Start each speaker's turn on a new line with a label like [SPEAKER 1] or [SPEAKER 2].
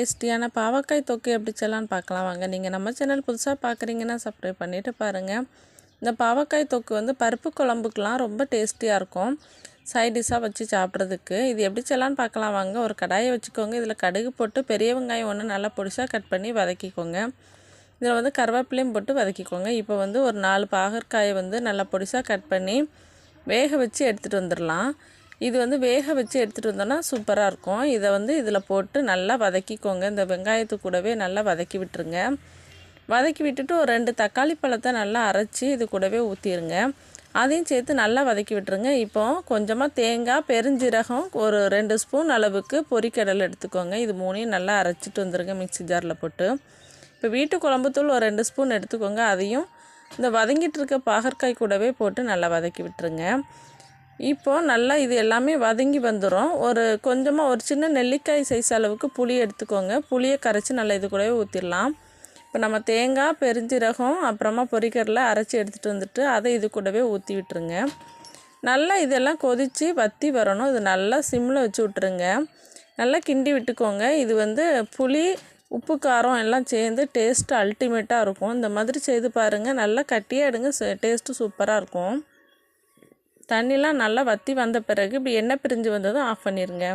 [SPEAKER 1] டேஸ்டியான பாவக்காய் தொக்கு எப்படி செய்யலான்னு பார்க்கலாம். வாங்க நீங்கள் நம்ம சேனல் புதுசாக பார்க்குறீங்கன்னா சப்ஸ்கிரைப் பண்ணிவிட்டு பாருங்கள் இந்த பாவக்காய் தொக்கு வந்து பருப்பு குழம்புக்கெலாம் ரொம்ப டேஸ்டியாக இருக்கும். சைட் டிஷ்ஷாக வச்சு சாப்பிட்றதுக்கு. இது எப்படி செய்யலான்னு பார்க்கலாம். வாங்க ஒரு கடாயை வச்சுக்கோங்க. இதில் கடுகு போட்டு பெரிய வெங்காயம் ஒன்று நல்லா பொடிசாக கட் பண்ணி வதக்கிக்கோங்க. இதில் வந்து கருவேப்பிலையும் போட்டு வதக்கிக்கோங்க. இப்போ வந்து ஒரு நாலு பாகற்காயை வந்து நல்லா பொடிசாக கட் பண்ணி வேக வச்சு எடுத்துகிட்டு வந்துடலாம். இது வந்து வேக வச்சு எடுத்துகிட்டு வந்தோன்னா சூப்பராக இருக்கும். இதை வந்து இதில் போட்டு நல்லா வதக்கிக்கோங்க. இந்த வெங்காயத்து கூடவே நல்லா வதக்கி விட்டுருங்க. வதக்கி விட்டுட்டு ஒரு ரெண்டு தக்காளி பழத்தை நல்லா அரைச்சி இது கூடவே ஊற்றிடுங்க அதையும் சேர்த்து நல்லா வதக்கி விட்டுருங்க. இப்போ கொஞ்சமாக தேங்காய் பெருஞ்சீரகம் ஒரு ரெண்டு ஸ்பூன் அளவுக்கு பொரிக்கடலை எடுத்துக்கோங்க. இது மூணையும் நல்லா அரைச்சிட்டு வந்துடுங்க மிக்ஸி ஜாரில் போட்டு. இப்போ வீட்டு குழம்புத்தூள் ஒரு ரெண்டு ஸ்பூன் எடுத்துக்கோங்க. அதையும் இந்த வதங்கிட்டு இருக்க பாகற்காய் கூடவே போட்டு நல்லா வதக்கி விட்டுருங்க. இப்போது நல்லா இது எல்லாமே வதங்கி வந்துடும் ஒரு கொஞ்சமாக ஒரு சின்ன நெல்லிக்காய் சைஸ் அளவுக்கு புளி எடுத்துக்கோங்க. புளியை கரைச்சி நல்லா இது கூடவே ஊற்றிடலாம் இப்போ நம்ம தேங்காய் பெருஞ்சீரகம் அப்புறமா பொரிக்கடலை அரைச்சி எடுத்துகிட்டு வந்துட்டு அதை இது கூடவே ஊற்றி விட்டுருங்க. நல்லா இதெல்லாம் கொதித்து வற்றி வரணும். இது நல்லா சிம்மில் வச்சு விட்ருங்க நல்லா கிண்டி விட்டுக்கோங்க. இது வந்து புளி உப்பு காரம் எல்லாம் சேர்ந்து டேஸ்ட்டு அல்டிமேட்டாக இருக்கும். இந்த மாதிரி செய்து பாருங்கள் நல்லா கட்டியாக எடுங்க. டேஸ்ட்டு சூப்பராக இருக்கும். தண்ணிலாம் நல்லா வற்றி வந்த பிறகு இப்படி எண்ணெய் பிரிஞ்சு வந்ததும் ஆஃப் பண்ணிடுங்க